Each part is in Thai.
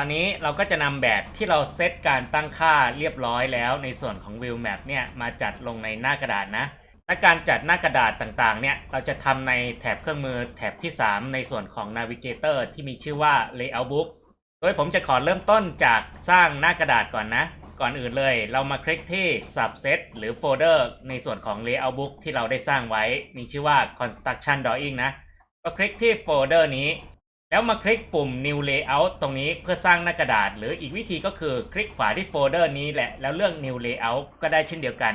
ตอนนี้เราก็จะนำแบบที่เราเซตการตั้งค่าเรียบร้อยแล้วในส่วนของ View Map เนี่ยมาจัดลงในหน้ากระดาษนะ และการจัดหน้ากระดาษต่างๆ เนี่ยเราจะทำในแถบเครื่องมือแถบที่ 3 ในส่วนของ Navigator ที่มีชื่อว่า Layout Book โดยผมจะขอเริ่มต้นจากสร้างหน้ากระดาษก่อนนะ ก่อนอื่นเลยเรามาคลิกที่ Subset หรือ Folder ในส่วนของ Layout Book ที่เราได้สร้างไว้ มีชื่อว่า Construction Drawing นะ ก็คลิกที่โฟลเดอร์นี้ แล้วมาคลิกปุ่ม New Layout ตรงนี้เพื่อสร้างหน้ากระดาษ หรืออีกวิธีก็คือคลิกขวาที่โฟลเดอร์นี้แหละ แล้วเลือก New Layout ก็ได้เช่นเดียวกัน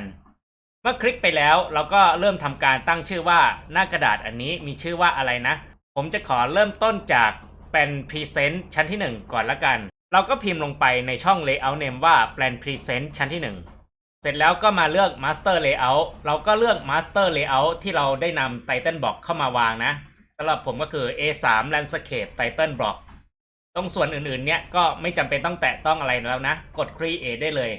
เมื่อคลิกไปแล้วเราก็เริ่มทำการตั้งชื่อว่าหน้ากระดาษอันนี้มีชื่อว่าอะไรนะ ผมจะขอเริ่มต้นจากเป็น Present ชั้นที่ 1 ก่อนละกัน เราก็พิมพ์ลงไปในช่อง Layout Name ว่า Plan Present ชั้นที่ 1 เสร็จแล้วก็มาเลือก Master Layout เราก็เลือก Master Layout ที่เราได้นำ Title Block เข้ามาวางนะ สำหรับผมก็คือ A3 Landscape Title Block ตรงส่วนอื่นๆ เนี่ยก็ไม่จำเป็นต้องแตะต้องอะไรแล้วนะ กด Create ได้เลย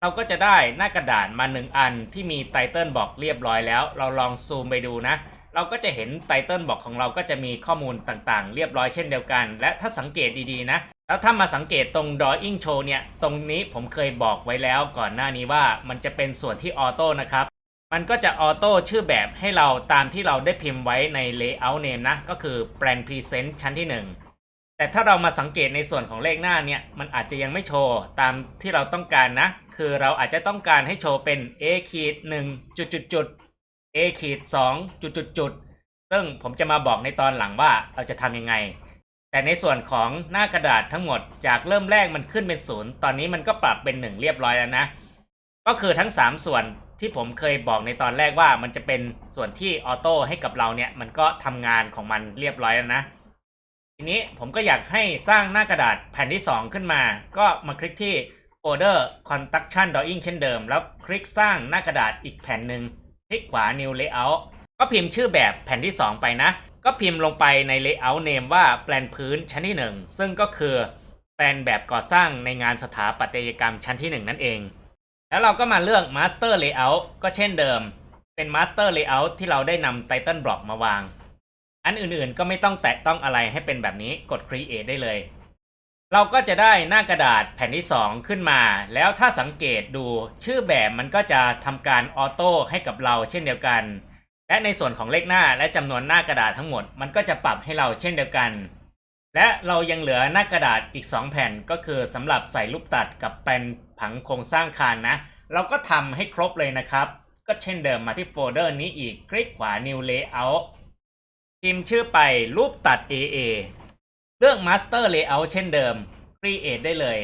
เราก็จะได้หน้ากระดาษมา 1 อันที่มี Title Block เรียบร้อยแล้ว เราลองซูมไปดูนะ เราก็จะเห็น Title Block ของเราก็จะมีข้อมูลต่างๆ เรียบร้อยเช่นเดียวกัน และถ้าสังเกตดีๆนะ แล้วถ้ามาสังเกตตรง Drawing Show เนี่ย ตรงนี้ผมเคยบอกไว้แล้วก่อนหน้านี้ว่ามันจะเป็นส่วนที่ออโต้นะครับ มันก็จะออโต้ชื่อแบบให้เราตามที่เราได้พิมพ์ไว้ใน Layout Name นะ ก็คือ Brand Present ชั้นที่ 1 แต่ถ้าเรามาสังเกตในส่วนของเลขหน้าเนี่ย มันอาจจะยังไม่โชว์ ตามที่เราต้องการนะ คือเราอาจจะต้องการให้โชว์เป็น a ขีด1จุดจุดจุด a ขีด2จุดจุดจุดซึ่งผมจะมาบอกในตอนหลังว่าเราจะทำยังไง แต่ในส่วนของหน้ากระดาษทั้งหมดจากเริ่มแรกมันขึ้นเป็นศูนย์ตอนนี้มันก็ปรับเป็น 1 เรียบร้อยแล้วนะ ก็คือทั้ง 3 ส่วน ที่ผมเคยบอกในตอนแรกว่ามันจะเป็นส่วนที่ออโต้ให้กับเราเนี่ย มันก็ทำงานของมันเรียบร้อยแล้วนะ ทีนี้ผมก็อยากให้สร้างหน้ากระดาษแผ่นที่ 2 ขึ้นมา ก็มาคลิกที่ Folder Construction Drawing เช่นเดิม แล้วคลิกสร้างหน้ากระดาษอีกแผ่นหนึ่งคลิกขวา New Layout ก็พิมพ์ชื่อแบบแผ่นที่ 2 ไปนะ ก็พิมพ์ลงไปใน Layout Name ว่าแปลนพื้นชั้นที่ 1 ซึ่งก็คือแปลนแบบก่อสร้างในงานสถาปัตยกรรมชั้นที่ 1 นั่นเอง แล้วเราก็มาเลือก Master Layout ก็เช่นเดิม เป็น Master Layout ที่เราได้นำ Title Block มาวาง อันอื่นๆก็ไม่ต้องแตะต้องอะไรให้เป็นแบบนี้กด Create ได้เลย เราก็จะได้หน้ากระดาษแผ่นที่ 2 ขึ้นมา แล้วถ้าสังเกตดูชื่อแบบมันก็จะทำการออโต้ให้กับเราเช่นเดียวกัน และในส่วนของเลขหน้าและจำนวนหน้ากระดาษทั้งหมด มันก็จะปรับให้เราเช่นเดียวกัน และเรายังเหลือหน้ากระดาษอีก 2 แผ่นก็คือสำหรับใส่ลูกตัดกับแปลนผังโครงสร้างคานนะ เราก็ทำให้ครบเลยนะครับ ก็เช่นเดิมมาที่โฟลเดอร์นี้อีกคลิกขวา New Layout พิมพ์ชื่อไปรูปตัด AA เลือก Master Layout เช่นเดิม Create ได้เลย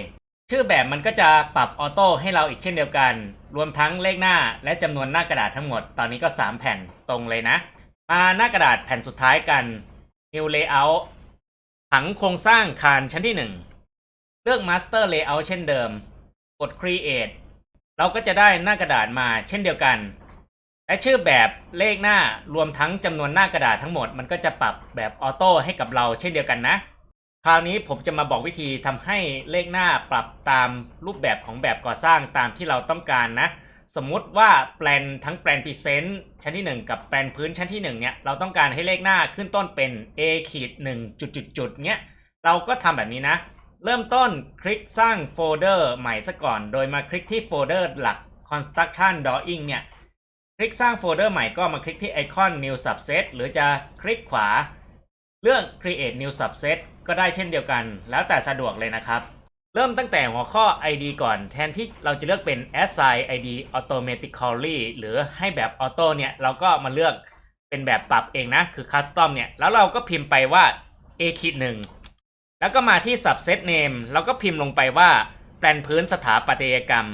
ชื่อแบบมันก็จะปรับออโต้ให้เราอีกเช่นเดียวกัน รวมทั้งเลขหน้าและจำนวนหน้ากระดาษทั้งหมด ตอนนี้ก็ 3 แผ่นตรงเลยนะ มาหน้ากระดาษแผ่นสุดท้ายกัน New Layout ผังโครงสร้างคานชั้นที่ 1 เลือก Master Layout เช่นเดิม กด Create เราก็จะได้หน้ากระดาษมาเช่นเดียวกัน และชื่อแบบเลขหน้ารวมทั้งจำนวนหน้ากระดาษทั้งหมด มันก็จะปรับแบบออโต้ให้กับเราเช่นเดียวกันนะ คราวนี้ผมจะมาบอกวิธีทำให้เลขหน้าปรับตามรูปแบบของแบบก่อสร้างตามที่เราต้องการนะ สมมุติว่าแปลนทั้งแปลนพรีเซนต์ชั้นที่ 1 กับแปลนพื้นชั้นที่1เนี่ยเราต้องการให้เลขหน้าขึ้นต้นเป็น a ขีด1จุดจุดจุดเนี้ยเราก็ทำแบบนี้นะ เริ่มต้นคลิกสร้างโฟลเดอร์ใหม่ซะก่อน โดยมาคลิกที่โฟลเดอร์หลัก construction drawing เนี่ยคลิกสร้างโฟลเดอร์ใหม่ก็มาคลิกที่ไอคอน new subset หรือจะคลิกขวาเลือก create new subset ก็ได้เช่นเดียวกัน แล้วแต่สะดวกเลยนะครับ เริ่มตั้งแต่หัวข้อ ID ก่อนแทนที่เราจะเลือกเป็น assign ID automatically หรือให้แบบ auto เนี่ยเราก็มาเลือกเป็นแบบปรับเองนะ คือ custom เนี่ย แล้วเราก็พิมพ์ไปว่า a ขีดหนึ่งแล้วก็มาที่ subset name เราก็พิมพ์ลงไปว่าแปลนพื้นสถาปัตยกรรม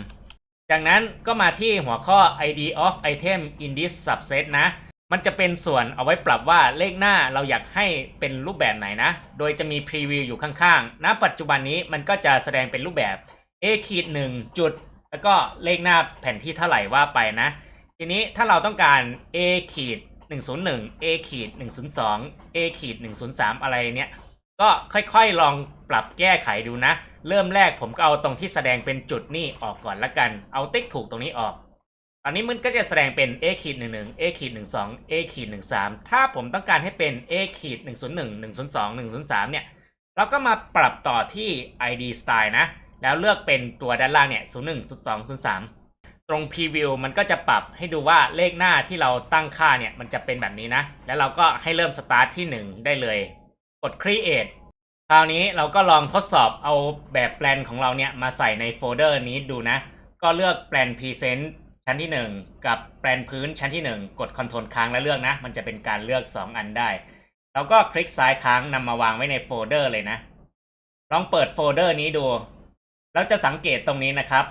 จากนั้นก็มาที่หัวข้อ ID of item in this subset นะ มันจะเป็นส่วนเอาไว้ปรับว่าเลขหน้าเราอยากให้เป็นรูปแบบไหนนะ โดยจะมีพรีวิวอยู่ข้างๆ ณ ปัจจุบันนี้มันก็จะแสดงเป็นรูปแบบ A ขีด1จุด แล้วก็เลขหน้าแผ่นที่เท่าไหร่ว่าไปนะ ทีนี้ถ้าเราต้องการ A ขีด101 A ขีด102 A ขีด103 อะไรเนี้ย ก็ค่อยๆลองปรับแก้ไขดูนะ เริ่มแรกผมก็เอาตรงที่แสดงเป็นจุดนี่ออกก่อนละกัน เอาติ๊กถูกตรงนี้ออก อนนี้มันก็จะแสดงเป็น a ขีด11 a ขีด12 a ขีด13ถ้าผมต้องการให้เป็น a ขีด101 102 103เนี่ย เราก็มาปรับต่อที่ ID Style นะ แล้วเลือกเป็นตัวด้านล่างเนี่ย01 02 03ตรง Preview มันก็จะปรับให้ดูว่าเลขหน้าที่เราตั้งค่าเนี่ย มันจะเป็นแบบนี้นะ แล้วเราก็ให้เริ่มสตาร์ทที่ 1 ได้เลย กด Create คราวนี้เราก็ลองทดสอบเอาแบบแปลนของเราเนี่ย มาใส่ในโฟลเดอร์นี้ดูนะ ก็เลือกแปลน Present ชั้นที่ 1 กับแปลนพื้นชั้นที่ 1 กด Ctrl ค้างแล้วเลือกนะ มันจะเป็นการเลือก 2 อันได้แล้วก็คลิกซ้ายค้างนำมาวางไว้ในโฟลเดอร์เลยนะ ลองเปิดโฟลเดอร์นี้ดูแล้วจะสังเกตตรงนี้นะครับ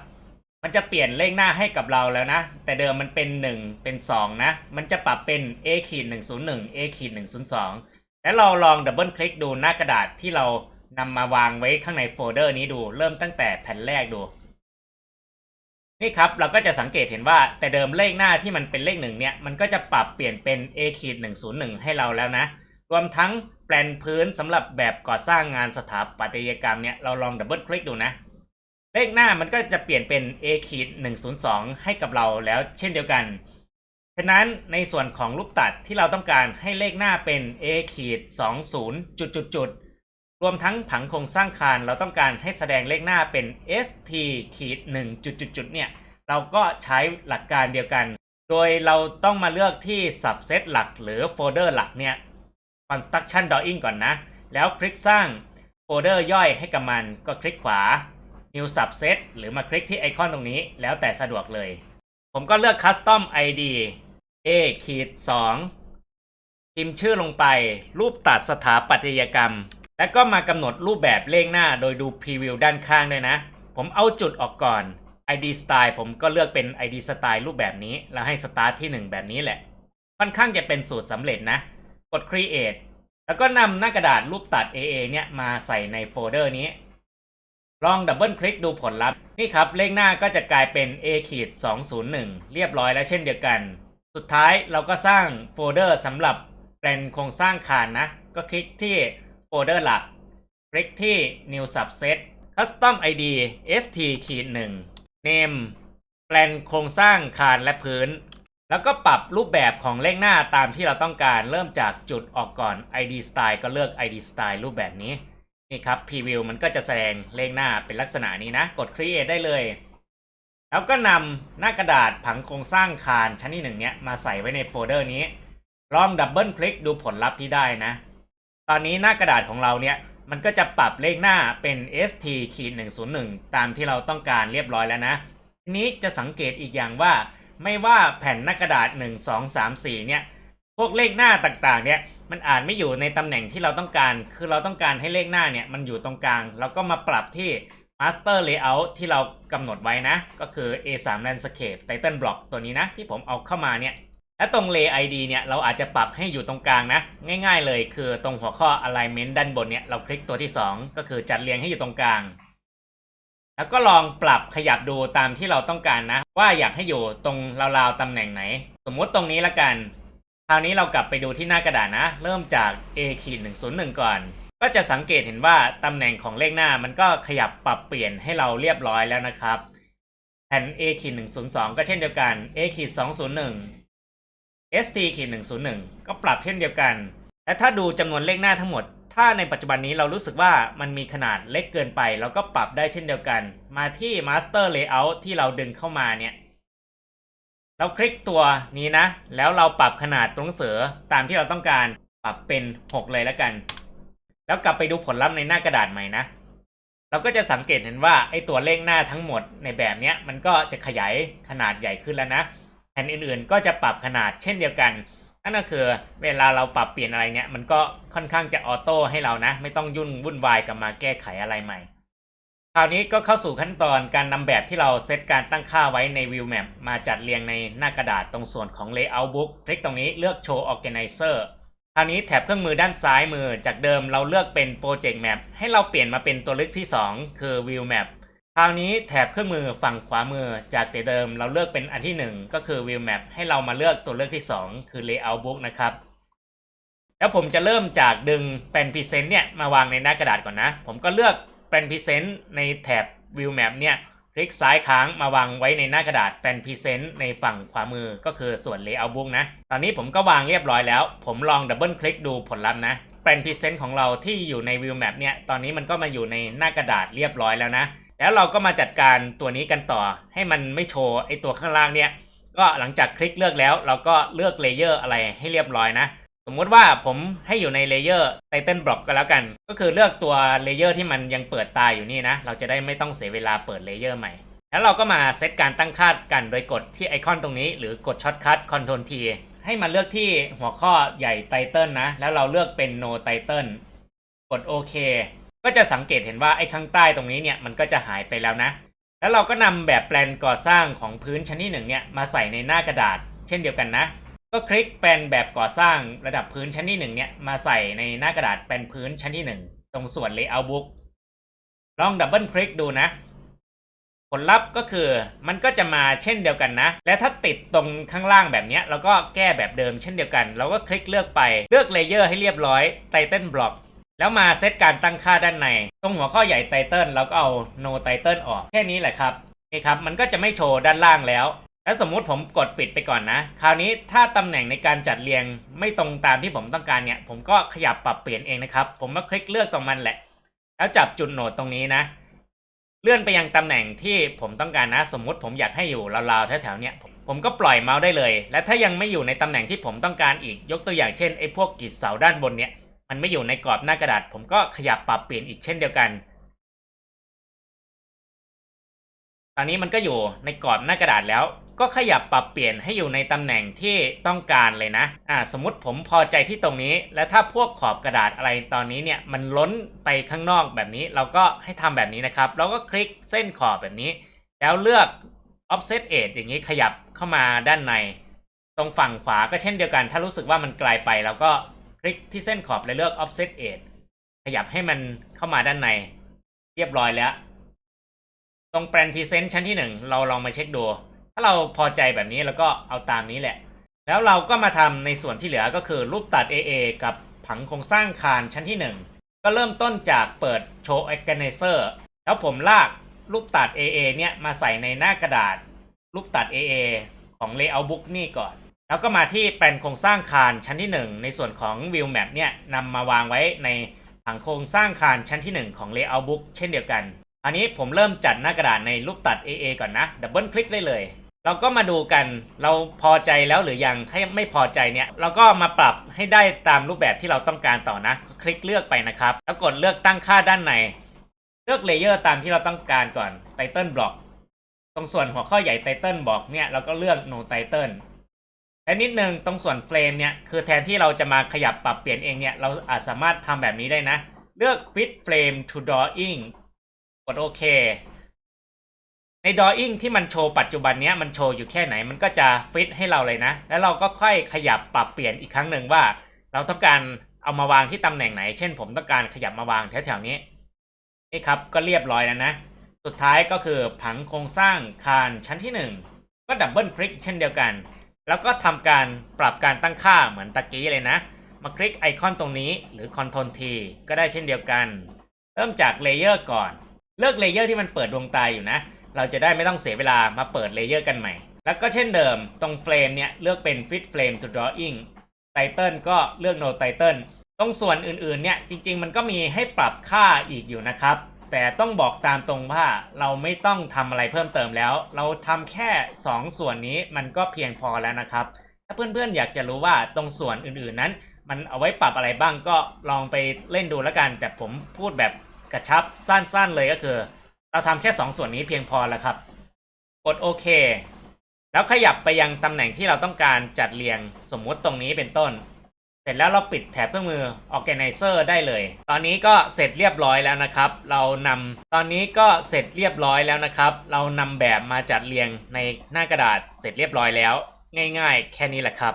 มันจะเปลี่ยนเลขหน้าให้กับเราแล้วนะ แต่เดิมมันเป็น 1 เป็น 2 นะ มันจะปรับเป็น a ขีด101 a ขีด102 แล้วเราลองดับเบิลคลิกดูหน้ากระดาษที่เรานำมาวางไว้ข้างในโฟลเดอร์นี้ดู เริ่มตั้งแต่แผ่นแรกดู นี่ครับเราก็จะสังเกตเห็นว่าแต่เดิมเลขหน้าที่มันเป็นเลขหนึ่งเนี่ยมันก็จะปรับเปลี่ยนเป็น a ขีด101ให้เราแล้วนะ รวมทั้งแปลนพื้นสำหรับแบบก่อสร้างงานสถาปัตยกรรมเนี่ยเราลองดับเบิลคลิกดูนะ เลขหน้ามันก็จะเปลี่ยนเป็น a ขีด102ให้กับเราแล้วเช่นเดียวกันฉะนั้นในส่วนของรูปตัดที่เราต้องการให้เลขหน้าเป็น a ขีด20จุดจุดจุด รวมทั้งผังโครงสร้างคานเราต้องการให้แสดงเลขหน้าเป็น st ขีด1จุดจุดจุดเนี่ยเราก็ใช้หลักการเดียวกัน โดยเราต้องมาเลือกที่ subset หลักหรือโฟลเดอร์หลักเนี่ย construction drawing ก่อนนะ แล้วคลิกสร้างโฟลเดอร์ย่อยให้กับมันก็คลิกขวา new subset หรือมาคลิกที่ไอคอนตรงนี้แล้วแต่สะดวกเลย ผมก็เลือก custom id a ขีด2พิมพ์ชื่อลงไป รูปตัดสถาปัตยกรรม แล้วก็มากำหนดรูปแบบเลขหน้าโดยดูพรีวิวด้านข้างด้วยนะ ผมเอาจุดออกก่อน ID Style ผมก็เลือกเป็น ID Style รูปแบบนี้ แล้วให้ Start ที่ 1 แบบนี้แหละ ค่อนข้างจะเป็นสูตรสำเร็จนะ กด Create แล้วก็นำหน้ากระดาษรูปตัด AA เนี่ยมาใส่ในโฟลเดอร์นี้ ลองดับเบิลคลิกดูผลลัพธ์ นี่ครับ เลขหน้าก็จะกลายเป็น A ขีด201 เรียบร้อยแล้วเช่นเดียวกัน สุดท้ายเราก็สร้างโฟลเดอร์สำหรับแปลนโครงสร้างคานนะ ก็คลิกที่ ลเดอร์หลักคลิกที่ New Subset Custom ID st ขีด1 Name แปลนโครงสร้างคานและพื้น แล้วก็ปรับรูปแบบของเลขหน้าตามที่เราต้องการเริ่มจากจุดออกก่อน ID Style ก็เลือก ID Style รูปแบบนี้ นี่ครับ Preview มันก็จะแสดงเลขหน้าเป็นลักษณะนี้นะ กด Create ได้เลย แล้วก็นำหน้ากระดาษผังโครงสร้างคานชั้นที่หนึ่งเนี้ยมาใส่ไว้ในโฟลเดอร์นี้ ลองดับเบิลคลิกดูผลลัพธ์ที่ได้นะ ตอนนี้หน้ากระดาษของเราเนี่ยมันก็จะปรับเลขหน้าเป็น st ขีด101 ตามที่เราต้องการเรียบร้อยแล้วนะ ทีนี้จะสังเกตอีกอย่างว่า ไม่ว่าแผ่นหน้ากระดาษ 1 2 3 4 เนี่ย พวกเลขหน้าต่างๆ เนี่ยมันอาจไม่อยู่ในตำแหน่งที่เราต้องการ คือเราต้องการให้เลขหน้าเนี่ยมันอยู่ตรงกลาง เราก็มาปรับที่ Master Layout ที่เรากำหนดไว้นะ ก็คือ A3 Landscape Title Block ตัวนี้นะ ที่ผมเอาเข้ามาเนี่ย และตรง Lay ID เนี่ยเราอาจจะปรับให้อยู่ตรงกลางนะ ง่ายๆเลยคือตรงหัวข้อ Alignment ด้านบนเนี่ยเราคลิกตัวที่ 2 ก็คือจัดเรียงให้อยู่ตรงกลาง แล้วก็ลองปรับขยับดูตามที่เราต้องการนะ ว่าอยากให้อยู่ตรงราวๆตำแหน่งไหน สมมติตรงนี้ละกัน คราวนี้เรากลับไปดูที่หน้ากระดาษนะ เริ่มจาก A ขีด101 ก่อน ก็จะสังเกตเห็นว่าตำแหน่งของเลขหน้ามันก็ขยับปรับเปลี่ยนให้เราเรียบร้อยแล้วนะครับแผ่น A ขีด102 ก็เช่นเดียวกัน A ขีด201 ST ขีด101 ก็ปรับเช่นเดียวกัน และถ้าดูจำนวนเลขหน้าทั้งหมด ถ้าในปัจจุบันนี้เรารู้สึกว่ามันมีขนาดเล็กเกินไป เราก็ปรับได้เช่นเดียวกัน มาที่ Master Layout ที่เราดึงเข้ามาเนี่ย เราคลิกตัวนี้นะ แล้วเราปรับขนาดตัวหนังสือตามที่เราต้องการ ปรับเป็น 6 เลยแล้วกัน แล้วกลับไปดูผลลัพธ์ในหน้ากระดาษใหม่นะ เราก็จะสังเกตเห็นว่าไอ้ตัวเลขหน้าทั้งหมดในแบบเนี้ยมันก็จะขยายขนาดใหญ่ขึ้นแล้วนะ นอื่นๆ ก็จะปรับขนาดเช่นเดียวกัน นั่นก็คือเวลาเราปรับเปลี่ยนอะไรเนี่ยมันก็ค่อนข้างจะออโต้ให้เรานะ ไม่ต้องยุ่นวุ่นวายกับมาแก้ไขอะไรใหม่ คราวนี้ก็เข้าสู่ขั้นตอนการนำแบบที่เราเซตการตั้งค่าไว้ใน View Map มาจัดเรียงในหน้ากระดาษตรงส่วนของ Layout Book คลิกตรงนี้เลือก Show Organizer คราวนี้แถบเครื่องมือด้านซ้ายมือจากเดิมเราเลือกเป็น Project Map ให้เราเปลี่ยนมาเป็นตัวเลือกที่ 2 คือ View Map คราวนี้แถบเครื่องมือฝั่งขวามือจากแต่เดิมเราเลือกเป็นอันที่ 1 ก็คือ View Map ให้เรามาเลือกตัวเลือกที่ 2 คือ Layout Book นะครับ แล้วผมจะเริ่มจากดึงแปลนพรีเซนต์เนี่ยมาวางในหน้ากระดาษก่อนนะ ผมก็เลือกแปลนพรีเซนต์ในแถบ View Map เนี่ยคลิกซ้ายค้างมาวางไว้ในหน้ากระดาษแปลนพรีเซนต์ในฝั่งขวามือก็คือส่วน Layout Book นะ ตอนนี้ผมก็วางเรียบร้อยแล้ว ผมลองดับเบิลคลิกดูผลลัพธ์นะแปปลนพรีเซนต์ของเราที่อยู่ในวิวแมปเนี่ยตอนนี้มันก็มาอยู่ในหน้ากระดาษเรียบร้อยแล้วนะ แล้วเราก็มาจัดการตัวนี้กันต่อ ให้มันไม่โชว์ไอตัวข้างล่างเนี่ยก็หลังจากคลิกเลือกแล้ว เราก็เลือกเลเยอร์อะไรให้เรียบร้อยนะ สมมติว่าผมให้อยู่ในเลเยอร์ไตเติลบล็อกก็แล้วกัน ก็คือเลือกตัวเลเยอร์ที่มันยังเปิดตาอยู่นี่นะ เราจะได้ไม่ต้องเสียเวลาเปิดเลเยอร์ใหม่ แล้วเราก็มาเซตการตั้งค่ากันโดยกดที่ไอคอนตรงนี้ หรือกดช็อตคัท Ctrl T ให้มันเลือกที่หัวข้อใหญ่ไตเติลนะ แล้วเราเลือกเป็น no title กดโอเค ก็จะสังเกตเห็นว่าไอ้ข้างใต้ตรงนี้เนี่ยมันก็จะหายไปแล้วนะ แล้วเราก็นำแบบแปลนก่อสร้างของพื้นชั้นที่หนึ่งเนี่ยมาใส่ในหน้ากระดาษ เช่นเดียวกันนะ ก็คลิกแปลนแบบก่อสร้างระดับพื้นชั้นที่หนึ่งเนี่ยมาใส่ในหน้ากระดาษแปลนพื้นชั้นที่หนึ่งตรงส่วน layout book ลองดับเบิลคลิกดูนะผลลัพธ์ก็คือมันก็จะมาเช่นเดียวกันนะ และถ้าติดตรงข้างล่างแบบนี้เราก็แก้แบบเดิมเช่นเดียวกัน เราก็คลิกเลือกไปเลือกเลเยอร์ให้เรียบร้อยไตเติลบล็อก แล้วมาเซตการตั้งค่าด้านใน ตรงหัวข้อใหญ่ไตเติลเราก็เอา no title ออก แค่นี้แหละครับนี่ครับ มันก็จะไม่โชว์ด้านล่างแล้ว แล้วสมมุติผมกดปิดไปก่อนนะ คราวนี้ถ้าตำแหน่งในการจัดเรียงไม่ตรงตามที่ผมต้องการเนี่ย ผมก็ขยับปรับเปลี่ยนเองนะครับ ผมก็คลิกเลือกตรงมันแหละ แล้วจับจุดโหนดตรงนี้นะ เลื่อนไปยังตำแหน่งที่ผมต้องการนะ สมมุติผมอยากให้อยู่ราวๆแถวๆเนี้ยผมผมก็ปล่อยเมาส์ได้เลย และถ้ายังไม่อยู่ในตำแหน่งที่ผมต้องการอีก ยกตัวอย่างเช่นไอ้พวกกิจเสาด้านบนเนี่ย มันไม่อยู่ในกรอบหน้ากระดาษ ผมก็ขยับปรับเปลี่ยนอีกเช่นเดียวกันตอนนี้มันก็อยู่ในกรอบหน้ากระดาษแล้ว ก็ขยับปรับเปลี่ยนให้อยู่ในตำแหน่งที่ต้องการเลยนะอ่าสมมติผมพอใจที่ตรงนี้ และถ้าพวกขอบกระดาษอะไรตอนนี้เนี่ยมันล้นไปข้างนอกแบบนี้ เราก็ให้ทำแบบนี้นะครับ เราก็คลิกเส้นขอบแบบนี้ แล้วเลือก offset edge อย่างนี้ขยับเข้ามาด้านใน ตรงฝั่งขวาก็เช่นเดียวกัน ถ้ารู้สึกว่ามันไกลไปเราก็ คลิกที่เส้นขอบแล้วเลือก offset edge ขยับให้มันเข้ามาด้านใน เรียบร้อยแล้ว ตรงแปลนพรีเซนต์ชั้นที่หนึ่งเราลองมาเช็คดู ถ้าเราพอใจแบบนี้แล้วก็เอาตามนี้แหละ แล้วเราก็มาทำในส่วนที่เหลือก็คือรูปตัด AA กับผังโครงสร้างคานชั้นที่ 1 ก็เริ่มต้นจากเปิด Show Organizer แล้วผมลากรูปตัด AA เนี่ยมาใส่ในหน้ากระดาษ รูปตัด AA ของ Layout Book นี่ก่อน แล้วก็มาที่แปลนโครงสร้างคานชั้นที่ 1 ในส่วนของ View Map เนี่ยนำมาวางไว้ในผังโครงสร้างคานชั้นที่ 1 ของ Layout Book เช่นเดียวกัน อันนี้ผมเริ่มจัดหน้ากระดาษในรูปตัด AA ก่อนนะ ดับเบิลคลิกได้เลย เราก็มาดูกัน เราพอใจแล้วหรือยัง ถ้าไม่พอใจเนี่ย เราก็มาปรับให้ได้ตามรูปแบบที่เราต้องการต่อนะ คลิกเลือกไปนะครับ แล้วกดเลือกตั้งค่าด้านใน เลือกเลเยอร์ตามที่เราต้องการก่อน Title Block ตรงส่วนหัวข้อใหญ่ Title Block เนี่ย เราก็เลือก No Title และนิดนึงตรงส่วนเฟรมเนี่ยคือแทนที่เราจะมาขยับปรับเปลี่ยนเองเนี่ยเราอาจสามารถทำแบบนี้ได้นะ เลือก Fit Frame to Drawing กดโอเค ใน drawing ที่มันโชว์ปัจจุบันเนี้ยมันโชว์อยู่แค่ไหนมันก็จะฟิตให้เราเลยนะ แล้วเราก็ค่อยขยับปรับเปลี่ยนอีกครั้งหนึ่งว่า เราต้องการเอามาวางที่ตำแหน่งไหน เช่น ผมต้องการขยับมาวางแถวๆนี้นี่ครับก็เรียบร้อยแล้วนะ สุดท้ายก็คือผังโครงสร้างคานชั้นที่ 1 ก็ดับเบิลคลิกเช่นเดียวกัน แล้วก็ทำการปรับการตั้งค่าเหมือนตะกี้เลยนะ มาคลิกไอคอนตรงนี้หรือ Ctrl T ก็ได้เช่นเดียวกัน เริ่มจากเลเยอร์ก่อน เลือกเลเยอร์ที่มันเปิดดวงตาอยู่นะ เราจะได้ไม่ต้องเสียเวลามาเปิดเลเยอร์กันใหม่ แล้วก็เช่นเดิมตรงเฟรมเนี่ยเลือกเป็น Fit Frame to Drawing Title ก็เลือก No Title ตรงส่วนอื่นๆเนี่ยจริง ๆ มันก็มีให้ปรับค่าอีกอยู่นะครับ แต่ต้องบอกตามตรงว่าเราไม่ต้องทำอะไรเพิ่มเติมแล้ว เราทำแค่ 2 ส่วนนี้มันก็เพียงพอแล้วนะครับ ถ้าเพื่อนๆอยากจะรู้ว่าตรงส่วนอื่นๆนั้น มันเอาไว้ปรับอะไรบ้างก็ลองไปเล่นดูแล้วกัน แต่ผมพูดแบบกระชับสั้นๆเลยก็คือ เราทำแค่ 2 ส่วนนี้เพียงพอแล้วครับ กดโอเค แล้วขยับไปยังตำแหน่งที่เราต้องการจัดเรียงสมมุติตรงนี้เป็นต้น เสร็จแล้วเราปิดแถบเครื่องมือ Organizer ได้เลย ตอนนี้ก็เสร็จเรียบร้อยแล้วนะครับ เรานำตอนนี้ก็เสร็จเรียบร้อยแล้วนะครับ เรานำแบบมาจัดเรียงในหน้ากระดาษเสร็จเรียบร้อยแล้ว ง่าย ๆ แค่นี้แหละครับ